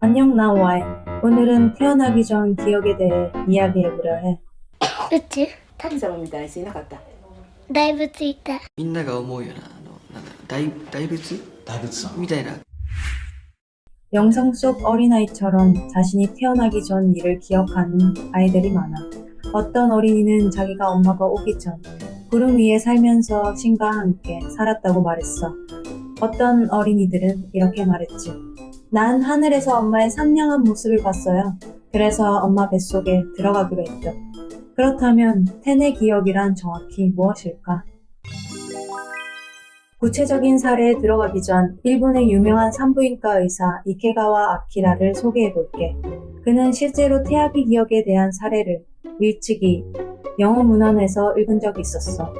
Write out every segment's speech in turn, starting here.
안녕 나와이. 오늘은 태어나기 전 기억에 대해 이야기해보려 해. うち神様みたいな人いなかっただいぶついたみんなが思うようなあのなんだろう大大仏大仏さんみたいな 영상 속 어린아이처럼 자신이 태어나기 전 일을 기억하는 아이들이 많아. 어떤 어린이는 자기가 엄마가 오기 전 구름 위에 살면서 신과 함께 살았다고 말했어. 어떤 어린이들은 이렇게 말했지. 난 하늘에서 엄마의 상냥한 모습을 봤어요. 그래서 엄마 뱃속에 들어가기로 했죠. 그렇다면 텐의 기억이란 정확히 무엇일까? 구체적인 사례에 들어가기 전 일본의 유명한 산부인과 의사 이케가와 아키라를 소개해 볼게. 그는 실제로 태아기 기억에 대한 사례를 일찍이 영어 문헌에서 읽은 적이 있었어.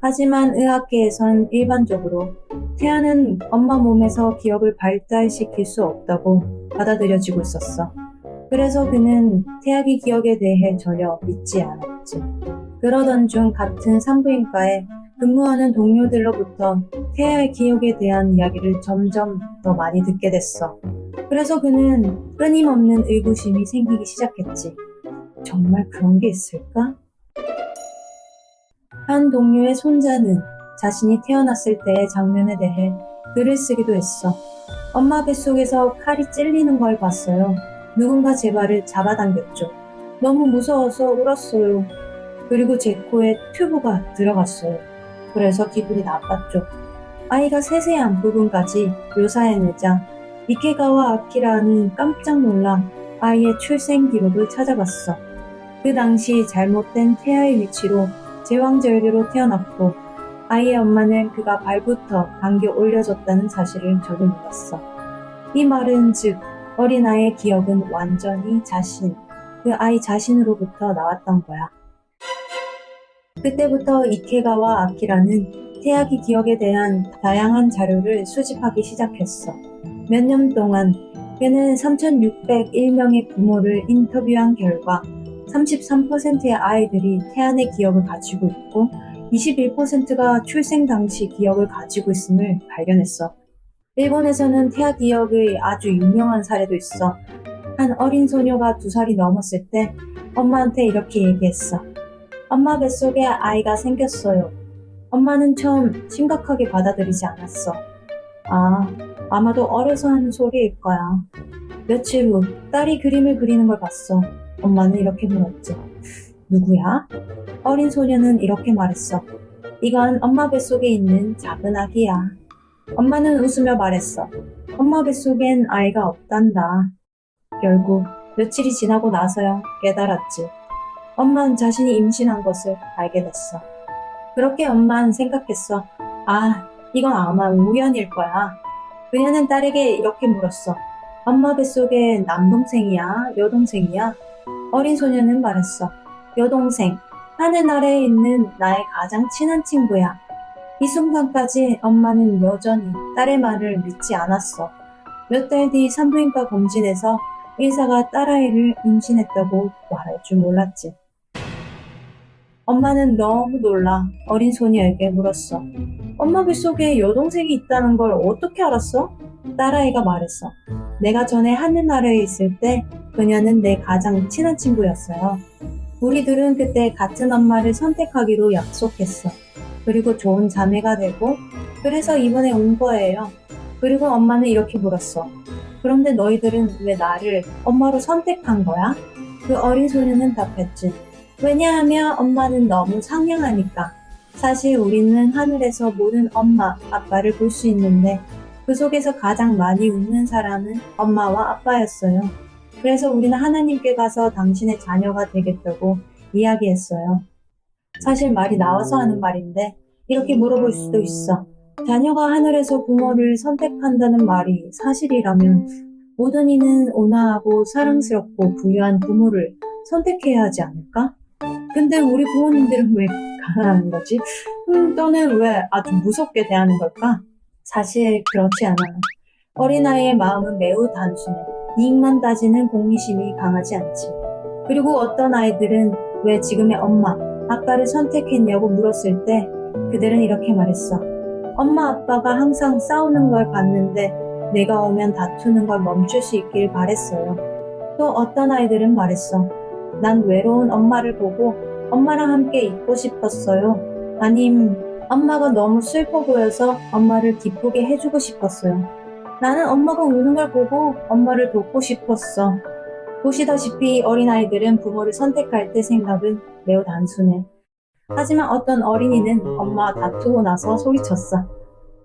하지만 의학계에선 일반적으로 태아는 엄마 몸에서 기억을 발달시킬 수 없다고 받아들여지고 있었어. 그래서 그는 태아기 기억에 대해 전혀 믿지 않았지. 그러던 중 같은 산부인과에 근무하는 동료들로부터 태아의 기억에 대한 이야기를 점점 더 많이 듣게 됐어. 그래서 그는 끊임없는 의구심이 생기기 시작했지. 정말 그런 게 있을까? 한 동료의 손자는 자신이 태어났을 때의 장면에 대해 글을 쓰기도 했어. 엄마 뱃속에서 칼이 찔리는 걸 봤어요. 누군가 제 발을 잡아당겼죠. 너무 무서워서 울었어요. 그리고 제 코에 튜브가 들어갔어요. 그래서 기분이 나빴죠. 아이가 세세한 부분까지 묘사해내자 이케가와 아키라는 깜짝 놀라 아이의 출생 기록을 찾아봤어. 그 당시 잘못된 태아의 위치로 제왕절개로 태어났고 아이의 엄마는 그가 발부터 당겨 올려줬다는 사실을 몰랐어. 이 말은 즉 어린아이의 기억은 완전히 자신, 그 아이 자신으로부터 나왔던 거야. 그때부터 이케가와 아키라는 태아기 기억에 대한 다양한 자료를 수집하기 시작했어. 몇 년 동안 그는 3,601명의 부모를 인터뷰한 결과 33%의 아이들이 태안의 기억을 가지고 있고 21%가 출생 당시 기억을 가지고 있음을 발견했어. 일본에서는 태아 기억의 아주 유명한 사례도 있어. 한 어린 소녀가 두 살이 넘었을 때 엄마한테 이렇게 얘기했어. 엄마 뱃속에 아이가 생겼어요. 엄마는 처음 심각하게 받아들이지 않았어. 아, 아마도 어려서 하는 소리일 거야. 며칠 후 딸이 그림을 그리는 걸 봤어. 엄마는 이렇게 물었지. 누구야? 어린 소녀는 이렇게 말했어. 이건 엄마 뱃속에 있는 작은 아기야. 엄마는 웃으며 말했어. 엄마 뱃속엔 아이가 없단다. 결국 며칠이 지나고 나서야 깨달았지. 엄마는 자신이 임신한 것을 알게 됐어. 그렇게 엄마는 생각했어. 아, 이건 아마 우연일 거야. 그녀는 딸에게 이렇게 물었어. 엄마 뱃속에 남동생이야? 여동생이야? 어린 소녀는 말했어. 여동생. 하늘 아래에 있는 나의 가장 친한 친구야. 이 순간까지 엄마는 여전히 딸의 말을 믿지 않았어. 몇 달 뒤 산부인과 검진에서 의사가 딸아이를 임신했다고 말할 줄 몰랐지. 엄마는 너무 놀라 어린 소녀에게 물었어. 엄마 뱃속에 여동생이 있다는 걸 어떻게 알았어? 딸아이가 말했어. 내가 전에 하늘나라에 있을 때 그녀는 내 가장 친한 친구였어요. 우리들은 그때 같은 엄마를 선택하기로 약속했어. 그리고 좋은 자매가 되고 그래서 이번에 온 거예요. 그리고 엄마는 이렇게 물었어. 그런데 너희들은 왜 나를 엄마로 선택한 거야? 그 어린 소녀는 답했지. 왜냐하면 엄마는 너무 상냥하니까. 사실 우리는 하늘에서 모든 엄마, 아빠를 볼 수 있는데 그 속에서 가장 많이 웃는 사람은 엄마와 아빠였어요. 그래서 우리는 하나님께 가서 당신의 자녀가 되겠다고 이야기했어요. 사실 말이 나와서 하는 말인데 이렇게 물어볼 수도 있어. 자녀가 하늘에서 부모를 선택한다는 말이 사실이라면 모든 이는 온화하고 사랑스럽고 부유한 부모를 선택해야 하지 않을까? 근데 우리 부모님들은 왜 가난한 거지? 음, 또는 왜 아주 무섭게 대하는 걸까? 사실 그렇지 않아. 어린아이의 마음은 매우 단순해. 이익만 따지는 공리심이 강하지 않지. 그리고 어떤 아이들은 왜 지금의 엄마, 아빠를 선택했냐고 물었을 때 그들은 이렇게 말했어. 엄마, 아빠가 항상 싸우는 걸 봤는데 내가 오면 다투는 걸 멈출 수 있길 바랬어요. 또 어떤 아이들은 말했어. 난 외로운 엄마를 보고 엄마랑 함께 있고 싶었어요. 아님, 엄마가 너무 슬퍼 보여서 엄마를 기쁘게 해주고 싶었어요. 나는 엄마가 우는 걸 보고 엄마를 돕고 싶었어. 보시다시피 어린아이들은 부모를 선택할 때 생각은 매우 단순해. 하지만 어떤 어린이는 엄마와 다투고 나서 소리쳤어.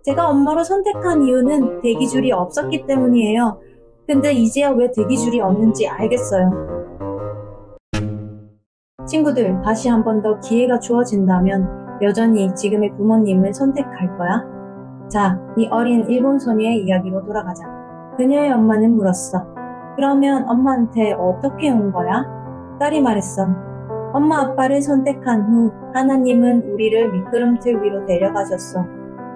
제가 엄마를 선택한 이유는 대기줄이 없었기 때문이에요. 근데 이제야 왜 대기줄이 없는지 알겠어요. 친구들, 다시 한 번 더 기회가 주어진다면 여전히 지금의 부모님을 선택할 거야? 자, 이 어린 일본 소녀의 이야기로 돌아가자. 그녀의 엄마는 물었어. 그러면 엄마한테 어떻게 온 거야? 딸이 말했어. 엄마 아빠를 선택한 후 하나님은 우리를 미끄럼틀 위로 데려가셨어.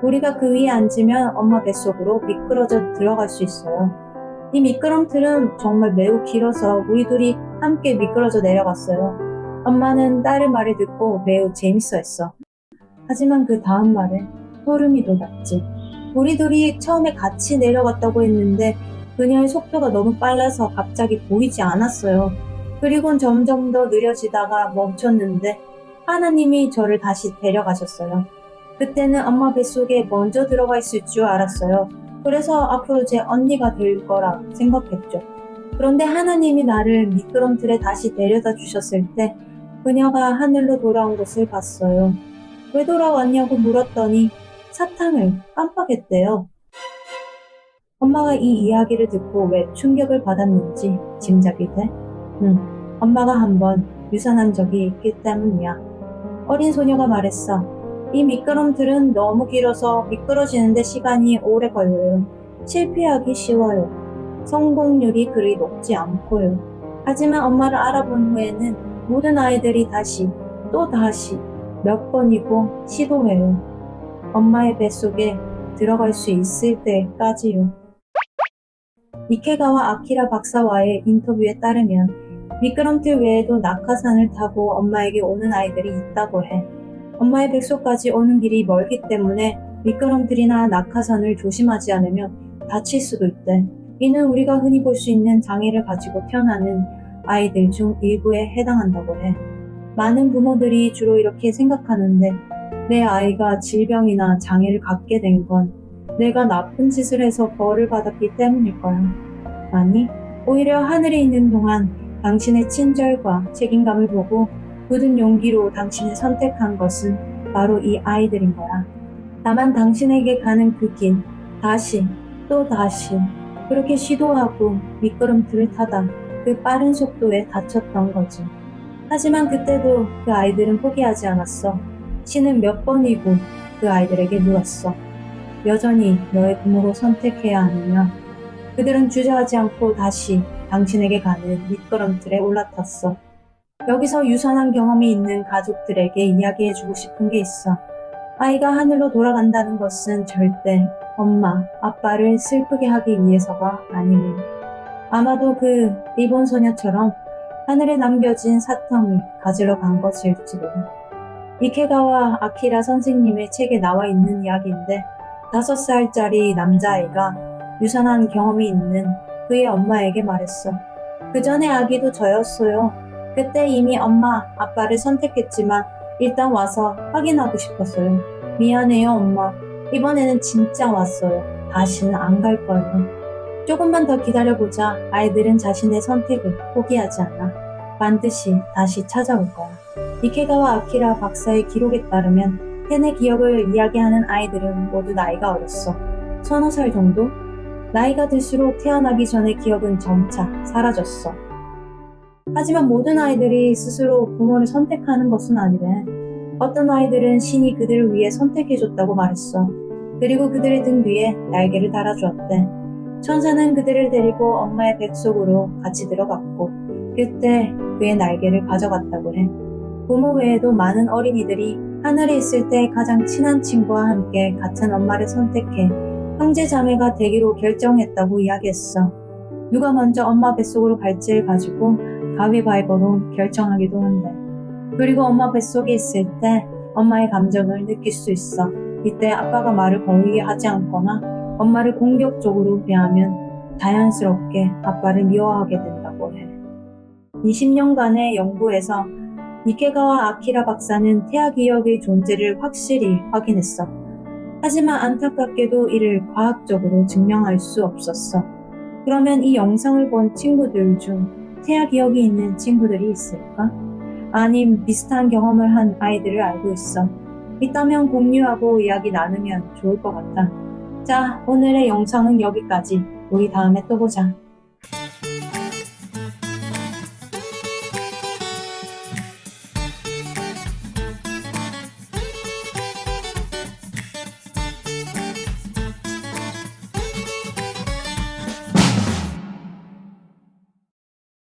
우리가 그 위에 앉으면 엄마 뱃속으로 미끄러져 들어갈 수 있어요. 이 미끄럼틀은 정말 매우 길어서 우리 둘이 함께 미끄러져 내려갔어요. 엄마는 딸의 말을 듣고 매우 재밌어 했어. 하지만 그 다음 말에 소름이 돋았지. 둘이 처음에 같이 내려갔다고 했는데 그녀의 속도가 너무 빨라서 갑자기 보이지 않았어요. 그리곤 점점 더 느려지다가 멈췄는데 하나님이 저를 다시 데려가셨어요. 그때는 엄마 뱃속에 먼저 들어가 있을 줄 알았어요. 그래서 앞으로 제 언니가 될 거라 생각했죠. 그런데 하나님이 나를 미끄럼틀에 다시 데려다 주셨을 때 그녀가 하늘로 돌아온 것을 봤어요. 왜 돌아왔냐고 물었더니 사탕을 깜빡했대요. 엄마가 이 이야기를 듣고 왜 충격을 받았는지 짐작이 돼? 응, 엄마가 한번 유산한 적이 있기 때문이야. 어린 소녀가 말했어. 이 미끄럼틀은 너무 길어서 미끄러지는데 시간이 오래 걸려요. 실패하기 쉬워요. 성공률이 그리 높지 않고요. 하지만 엄마를 알아본 후에는 모든 아이들이 다시 또 다시 몇 번이고 시도해요. 엄마의 뱃속에 들어갈 수 있을 때까지요. 이케가와 아키라 박사와의 인터뷰에 따르면 미끄럼틀 외에도 낙하산을 타고 엄마에게 오는 아이들이 있다고 해. 엄마의 뱃속까지 오는 길이 멀기 때문에 미끄럼틀이나 낙하산을 조심하지 않으면 다칠 수도 있대. 이는 우리가 흔히 볼 수 있는 장애를 가지고 태어나는 아이들 중 일부에 해당한다고 해. 많은 부모들이 주로 이렇게 생각하는데 내 아이가 질병이나 장애를 갖게 된 건 내가 나쁜 짓을 해서 벌을 받았기 때문일 거야. 아니, 오히려 하늘에 있는 동안 당신의 친절과 책임감을 보고 굳은 용기로 당신을 선택한 것은 바로 이 아이들인 거야. 다만 당신에게 가는 그 길, 다시, 또 다시, 그렇게 시도하고 미끄럼틀을 타다 그 빠른 속도에 다쳤던 거지. 하지만 그때도 그 아이들은 포기하지 않았어. 신은 몇 번이고 그 아이들에게 물었어. 여전히 너의 부모로 선택해야 하느냐? 그들은 주저하지 않고 다시 당신에게 가는 미끄럼틀에 올라탔어. 여기서 유선한 경험이 있는 가족들에게 이야기해주고 싶은 게 있어. 아이가 하늘로 돌아간다는 것은 절대 엄마, 아빠를 슬프게 하기 위해서가 아니니. 아마도 그 일본 소녀처럼 하늘에 남겨진 사탕을 가지러 간 것일지도. 이케가와 아키라 선생님의 책에 나와 있는 이야기인데, 다섯 살짜리 남자아이가 유산한 경험이 있는 그의 엄마에게 말했어. 그 전에 아기도 저였어요. 그때 이미 엄마, 아빠를 선택했지만 일단 와서 확인하고 싶었어요. 미안해요, 엄마. 이번에는 진짜 왔어요. 다시는 안 갈 거예요. 조금만 더 기다려보자. 아이들은 자신의 선택을 포기하지 않아. 반드시 다시 찾아올 거야. 이케가와 아키라 박사의 기록에 따르면 펜의 기억을 이야기하는 아이들은 모두 나이가 어렸어. 서너 살 정도? 나이가 들수록 태어나기 전의 기억은 점차 사라졌어. 하지만 모든 아이들이 스스로 부모를 선택하는 것은 아니래. 어떤 아이들은 신이 그들을 위해 선택해줬다고 말했어. 그리고 그들의 등 뒤에 날개를 달아주었대. 천사는 그들을 데리고 엄마의 뱃속으로 같이 들어갔고, 그때 그의 날개를 가져갔다고 해. 부모 외에도 많은 어린이들이 하늘에 있을 때 가장 친한 친구와 함께 같은 엄마를 선택해 형제 자매가 되기로 결정했다고 이야기했어. 누가 먼저 엄마 뱃속으로 갈지를 가지고 가위바위보로 결정하기도 한대. 그리고 엄마 뱃속에 있을 때 엄마의 감정을 느낄 수 있어. 이때 아빠가 말을 거의 하지 않거나 엄마를 공격적으로 대하면 자연스럽게 아빠를 미워하게 된다고 해. 20년간의 연구에서 니케가와 아키라 박사는 태아 기억의 존재를 확실히 확인했어. 하지만 안타깝게도 이를 과학적으로 증명할 수 없었어. 그러면 이 영상을 본 친구들 중 태아 기억이 있는 친구들이 있을까? 아님 비슷한 경험을 한 아이들을 알고 있어. 있다면 공유하고 이야기 나누면 좋을 것 같아. 자, 오늘의 영상은 여기까지. 우리 다음에 또 보자.